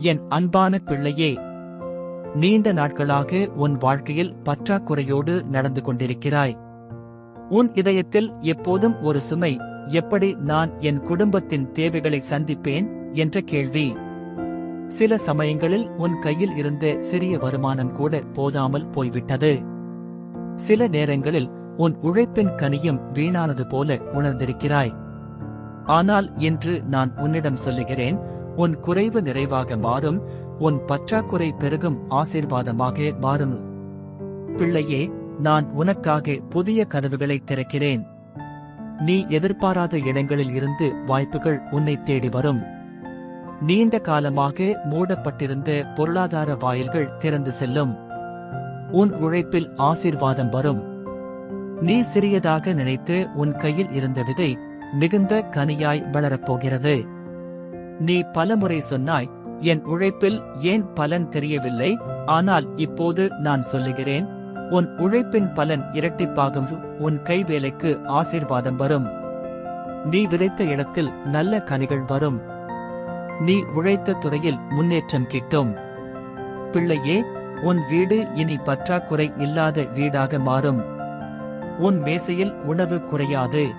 என் அன்பான பிள்ளையே நீண்ட நாட்களாக உன் வாழ்க்கையில் பற்றாக்குறையோடு நடந்து கொண்டிருக்கிறாய். உன் இதயத்தில் எப்போதும் ஒரு சுமை எப்படி நான் என் குடும்பத்தின் தேவைகளை சந்திப்பேன் என்ற கேள்வி. சில சமயங்களில் உன் கையில் இருந்த சிறிய வருமானம் கூட போதாமல் போய்விட்டது. சில நேரங்களில் உன் உழைப்பின் கனியும் வீணானது போல உணர்ந்திருக்கிறாய். ஆனால் இன்று நான் உன்னிடம் சொல்லுகிறேன் உன் குறைவு நிறைவாக மாறும் உன் பற்றாக்குறை பெருகும் ஆசீர்வாதமாக மாறும். பிள்ளையே நான் உனக்காக புதிய கதவுகளை திறக்கிறேன். நீ எதிர்பாராத இடங்களில் இருந்து வாய்ப்புகள் உன்னை தேடி வரும். நீண்ட காலமாக மூடப்பட்டிருந்த பொருளாதார வாயில்கள் திறந்து செல்லும். உன் உழைப்பில் ஆசீர்வாதம் வரும். நீ சிறியதாக நினைத்து உன் கையில் இருந்த விதை மிகுந்த கனியாய் வளரப்போகிறது நீ பலமுறை சொன்னாய் என் உழைப்பில் ஏன் பலன் தெரியவில்லை? ஆனால் இப்போது நான் சொல்லுகிறேன் உன் உழைப்பின் பலன் இரட்டிப்பாகும் உன் கைவேலைக்கு ஆசீர்வாதம் வரும். நீ விதைத்த இடத்தில் நல்ல கனிகள் வரும். நீ உழைத்த துறையில் முன்னேற்றம் கிட்டும். பிள்ளையே உன் வீடு இனி பற்றாக்குறை இல்லாத வீடாக மாறும். உன் மேசையில் உணவு குறையாது.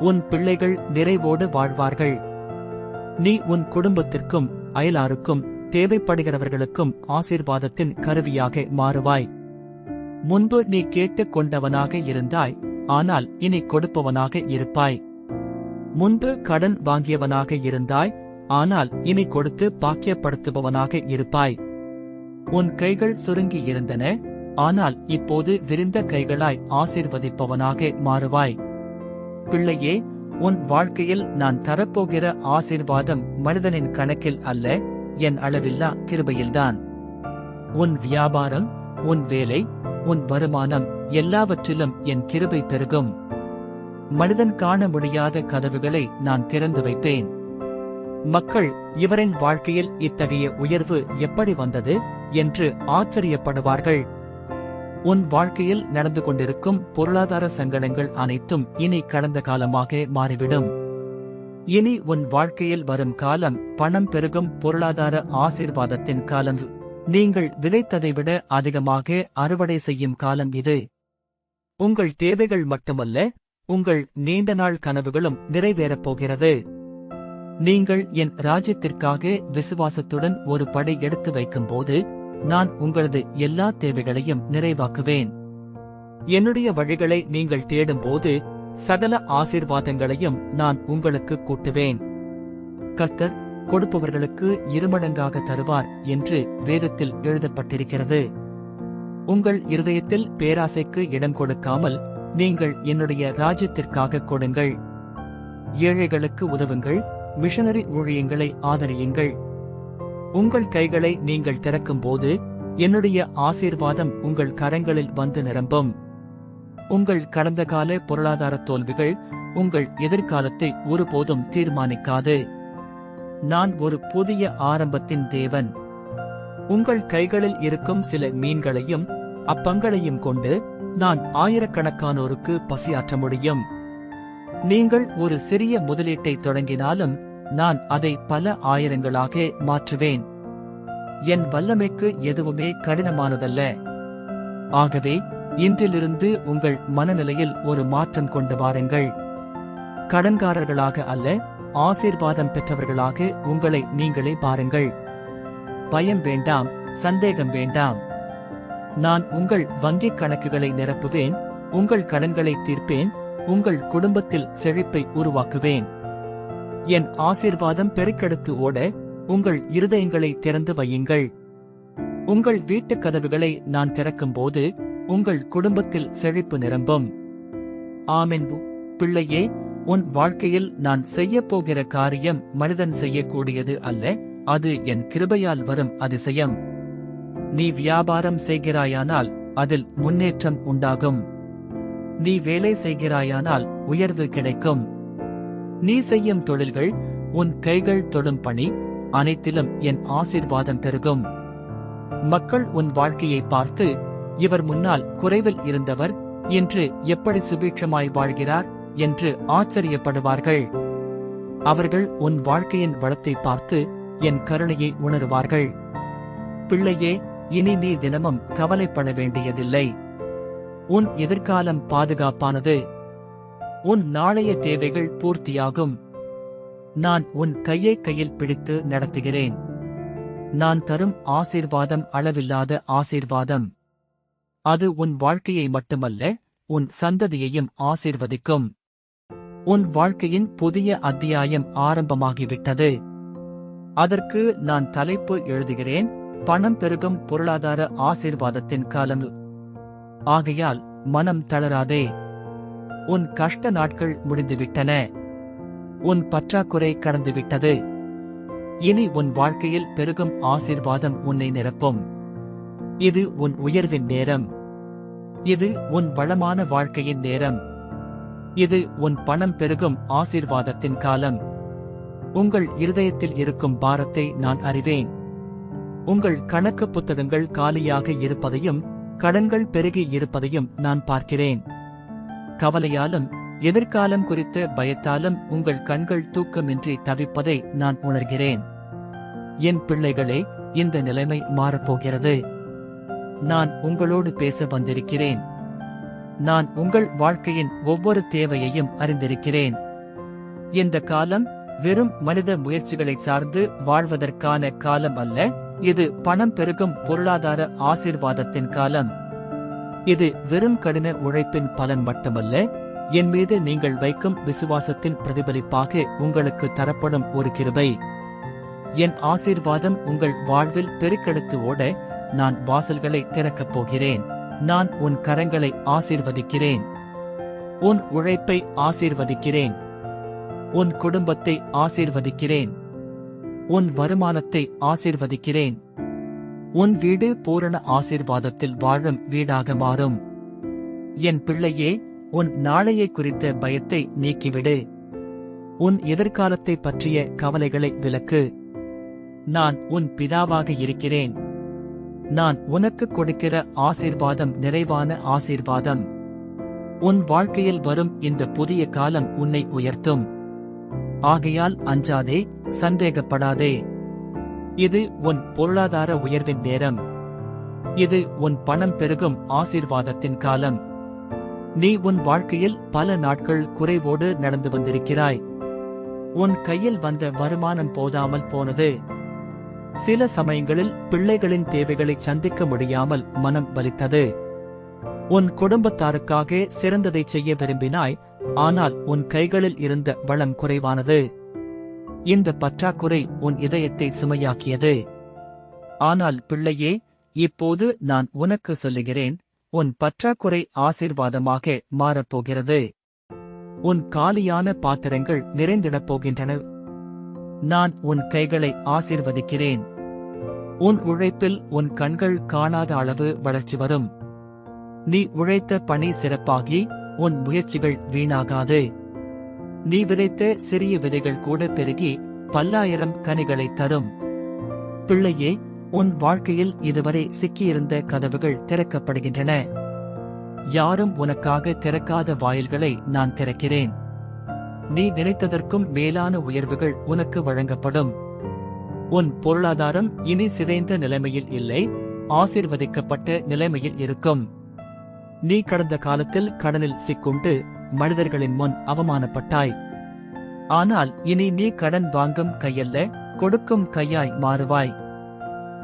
உன் பிள்ளைகள் நிறைவோடு வாழ்வார்கள். நீ உன் குடும்பத்திற்கும் அயலாருக்கும் தேவைப்படுகிறவர்களுக்கும் ஆசீர்வாதத்தின் கருவியாக மாறுவாய். முன்பு நீ கேட்டுக் கொண்டவனாக இருந்தாய் ஆனால் இனி கொடுப்பவனாக இருப்பாய். முன்பு கடன் வாங்கியவனாக இருந்தாய் ஆனால் இனி கொடுத்து பாக்கியப்படுத்துபவனாக இருப்பாய். உன் கைகள் சுருங்கி இருந்தன ஆனால் இப்போது விரிந்த கைகளாய் ஆசிர்வதிப்பவனாக மாறுவாய். பிள்ளையே உன் வாழ்க்கையில் நான் தரப்போகிற ஆசீர்வாதம் மனிதனின் கணக்கில் அல்ல என் அளவில்லா கிருபையில்தான். உன் வியாபாரம் உன் வேலை உன் வருமானம் எல்லாவற்றிலும் என் கிருபை பெருகும். மனிதன் காண முடியாத கதவுகளை நான் திறந்து வைப்பேன். மக்கள் இவரின் வாழ்க்கையில் இத்தகைய உயர்வு எப்படி வந்தது? என்று ஆச்சரியப்படுவார்கள். உன் வாழ்க்கையில் நடந்து கொண்டிருக்கும் பொருளாதார சங்கடங்கள் அனைத்தும் இனி கடந்த காலமாக மாறிவிடும். இனி உன் வாழ்க்கையில் வரும் காலம் பணம் பெருகும் பொருளாதார ஆசீர்வாதத்தின் காலம். நீங்கள் விதைத்ததை விட அதிகமாக அறுவடை செய்யும் காலம் இது. உங்கள் தேவைகள் மட்டுமல்ல உங்கள் நீண்ட நாள் கனவுகளும் நிறைவேறப் போகிறது. நீங்கள் என் ராஜ்யத்திற்காக விசுவாசத்துடன் ஒரு படை எடுத்து வைக்கும்போது நான் உங்களது எல்லா தேவைகளையும் நிறைவாக்குவேன். என்னுடைய வழிகளை நீங்கள் தேடும்போது சகல ஆசீர்வாதங்களையும் நான் உங்களுக்கு கூட்டுவேன். கர்த்தர் கொடுப்பவர்களுக்கு இருமடங்காக தருவார் என்று வேதத்தில் எழுதப்பட்டிருக்கிறது. உங்கள் இருதயத்தில் பேராசைக்கு இடம் கொடுக்காமல் நீங்கள் என்னுடைய ராஜ்யத்திற்காக கொடுங்கள். ஏழைகளுக்கு உதவுங்கள் மிஷனரி ஊழியங்களை ஆதரியுங்கள். உங்கள் கைகளை நீங்கள் திறக்கும்போது என்னுடைய ஆசீர்வாதம் உங்கள் கரங்களில் வந்து நிரம்பும். உங்கள் கடந்த கால பொருளாதார தோல்விகள் உங்கள் எதிர்காலத்தை ஒருபோதும் தீர்மானிக்காது. நான் ஒரு புதிய ஆரம்பத்தின் தேவன். உங்கள் கைகளில் இருக்கும் சில மீன்களையும் அப்பங்களையும் கொண்டு நான் ஆயிரக்கணக்கானோருக்கு பசியாற்ற முடியும். நீங்கள் ஒரு சிறிய முதலீட்டை தொடங்கினாலும் நான் அதை பல ஆயிரங்களாக மாற்றுவேன். என் வல்லமைக்கு எதுவுமே கடினமானதல்ல. ஆகவே இன்றிலிருந்து உங்கள் மனநிலையில் ஒரு மாற்றம் கொண்டு வாருங்கள். கடன்காரர்களாக அல்ல ஆசீர்வாதம் பெற்றவர்களாக உங்களை நீங்களே பாருங்கள். பயம் வேண்டாம் சந்தேகம் வேண்டாம். நான் உங்கள் வங்கிக் கணக்குகளை நிரப்புவேன் உங்கள் கடன்களை தீர்ப்பேன் உங்கள் குடும்பத்தில் செழிப்பை உருவாக்குவேன். என் ஆசீர்வாதம் பெருக்கெடுத்து ஓட உங்கள் இருதயங்களை திறந்து வையுங்கள். உங்கள் வீட்டுக் கதவுகளை நான் திறக்கும்போது உங்கள் குடும்பத்தில் செழிப்பு நிரம்பும். ஆமென்பு பிள்ளையே உன் வாழ்க்கையில் நான் செய்யப்போகிற காரியம் மனிதன் செய்யக்கூடியது அல்ல அது என் கிருபையால் வரும் அதிசயம். நீ வியாபாரம் செய்கிறாயானால் அதில் முன்னேற்றம் உண்டாகும். நீ வேலை செய்கிறாயானால் உயர்வு கிடைக்கும். நீ செய்யும் தொழில்கள் உன் கைகள் தொடும் பணி அனைத்திலும் என் ஆசீர்வாதம் பெருகும். மக்கள் உன் வாழ்க்கையை பார்த்து இவர் முன்னால் குறைவில் இருந்தவர் என்று எப்படி சுபீட்சமாய் வாழ்கிறார் என்று ஆச்சரியப்படுவார்கள். அவர்கள் உன் வாழ்க்கையின் வளத்தை பார்த்து என் கருணையை உணருவார்கள். பிள்ளையே இனி நீ தினமும் கவலைப்பட வேண்டியதில்லை. உன் எதிர்காலம் பாதுகாப்பானது. உன் நாளைய தேவைகள் பூர்த்தியாகும். நான் உன் கையை கையில் பிடித்து நடத்துகிறேன். நான் தரும் ஆசீர்வாதம் அளவில்லாத ஆசீர்வாதம். அது உன் வாழ்க்கையை மட்டுமல்ல உன் சந்ததியையும் ஆசீர்வதிக்கும். உன் வாழ்க்கையின் புதிய அத்தியாயம் ஆரம்பமாகிவிட்டது. அதற்கு நான் தலைப்பு எழுதுகிறேன் பணம் பெருகும் பொருளாதார ஆசீர்வாதத்தின் காலம். ஆகையால் மனம் தளராதே. உன் கஷ்ட நாட்கள் முடிந்துவிட்டன. உன் பற்றாக்குறை கடந்துவிட்டது. இனி உன் வாழ்க்கையில் பெருகும் ஆசீர்வாதம் உன்னை நிரப்பும். இது உன் உயர்வின் நேரம். இது உன் வளமான வாழ்க்கையின் நேரம். இது உன் பணம் பெருகும் ஆசீர்வாதத்தின் காலம். உங்கள் இருதயத்தில் இருக்கும் பாரத்தை நான் அறிவேன். உங்கள் கணக்கு புத்தகங்கள் காலியாக இருப்பதையும் கடன்கள் பெருகி இருப்பதையும் நான் பார்க்கிறேன். கவலையாலும் எதிர்காலம் குறித்த பயத்தாலும் உங்கள் கண்கள் தூக்கமின்றி தவிப்பதை நான் உணர்கிறேன். என் பிள்ளைகளே இந்த நிலைமை மாறப்போகிறது. நான் உங்களோடு பேச வந்திருக்கிறேன். நான் உங்கள் வாழ்க்கையின் ஒவ்வொரு தேவையையும் அறிந்திருக்கிறேன். இந்த காலம் வெறும் மனித முயற்சிகளை சார்ந்து வாழ்வதற்கான காலம் அல்ல இது பணம் பெருகும் பொருளாதார ஆசீர்வாதத்தின் காலம். இது வெறும் கடின உழைப்பின் பலன் மட்டுமல்ல என் மீது நீங்கள் வைக்கும் விசுவாசத்தின் பிரதிபலிப்பாக உங்களுக்கு தரப்படும் ஒரு கிருபை. என் ஆசீர்வாதம் உங்கள் வாழ்வில் பெருக்கெடுத்து ஓட நான் வாசல்களை திறக்கப் போகிறேன். நான் உன் கரங்களை ஆசீர்வதிக்கிறேன். உன் உழைப்பை ஆசீர்வதிக்கிறேன். உன் குடும்பத்தை ஆசீர்வதிக்கிறேன். உன் வருமானத்தை ஆசீர்வதிக்கிறேன். உன் வீடு பூரண ஆசீர்வாதத்தில் வாழும் வீடாக மாறும். என் பிள்ளையே உன் நாளையை குறித்த பயத்தை நீக்கிவிடு. உன் எதிர்காலத்தை பற்றிய கவலைகளை விலக்கு. நான் உன் பிதாவாக இருக்கிறேன். நான் உனக்கு கொடுக்கிற ஆசீர்வாதம் நிறைவான ஆசீர்வாதம். உன் வாழ்க்கையில் வரும் இந்த புதிய காலம் உன்னை உயர்த்தும். ஆகையால் அஞ்சாதே சந்தேகப்படாதே. இது உன் பொருளாதார உயர்வின் நேரம். இது உன் பணம் பெருகும் ஆசீர்வாதத்தின் காலம். நீ உன் வாழ்க்கையில் பல நாட்கள் குறைவோடு நடந்து வந்திருக்கிறாய். உன் கையில் வந்த வருமானம் போதாமல் போனது. சில சமயங்களில் பிள்ளைகளின் தேவைகளை சந்திக்க முடியாமல் மனம் வலித்தது. உன் குடும்பத்தாருக்காக சிறந்ததை செய்ய விரும்பினாய் ஆனால் உன் கைகளில் இருந்த வளம் குறைவானது. இந்த பற்றாக்குறை உன் இதயத்தை சுமையாக்கியது. ஆனால் பிள்ளையே இப்போது நான் உனக்கு சொல்லுகிறேன் உன் பற்றாக்குறை ஆசீர்வாதமாக மாறப்போகிறது. உன் காலியான பாத்திரங்கள் நிறைந்திடப் போகின்றன. நான் உன் கைகளை ஆசீர்வதிக்கிறேன். உன் உழைப்பில் உன் கண்கள் காணாத அளவு வளர்ச்சி வரும். நீ உழைத்த பணி சிறப்பாகி உன் முயற்சிகள் வீணாகாது. நீ விதைத்த சிறிய விதைகள் கூட பெருகி பல்லாயிரம் கனிகளை தரும். பிள்ளையே உன் வாழ்க்கையில் இதுவரை சிக்கியிருந்த கதவுகள் திறக்கப்படுகின்றன. யாரும் உனக்காக திறக்காத வாயில்களை நான் திறக்கிறேன். நீ நினைத்ததற்கும் மேலான உயர்வுகள் உனக்கு வழங்கப்படும். உன் பொருளாதாரம் இனி சிதைந்த நிலைமையில் இல்லை ஆசிர்வதிக்கப்பட்ட நிலைமையில் இருக்கும். நீ கடந்த காலத்தில் கடனில் சிக்குண்டு மனிதர்களின் முன் அவமானப்பட்டாய். ஆனால் இனி நீ கடன் வாங்கும் கையல்ல கொடுக்கும் கையாய் மாறுவாய்.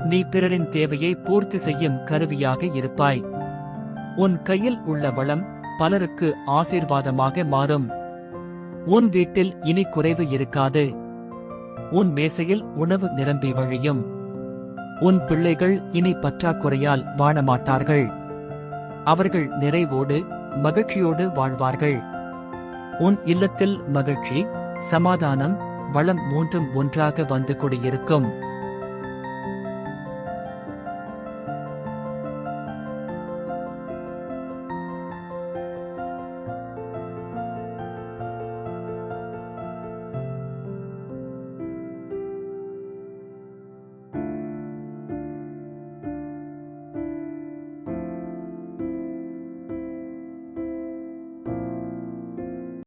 நீ பிறரின் தேவையை பூர்த்தி செய்யும் கருவியாக இருப்பாய். உன் கையில் உள்ள வளம் பலருக்கு ஆசீர்வாதமாக மாறும். உன் வீட்டில் இனி குறைவு இருக்காது. உன் மேசையில் உணவு நிரம்பி வழியும். உன் பிள்ளைகள் இனி பற்றாக்குறையால் வாழமாட்டார்கள் அவர்கள் நிறைவோடு மகிழ்ச்சியோடு வாழ்வார்கள். உன் இல்லத்தில் மகிழ்ச்சி சமாதானம் வளம் மூன்றும் ஒன்றாக வந்து கொடியிருக்கும்.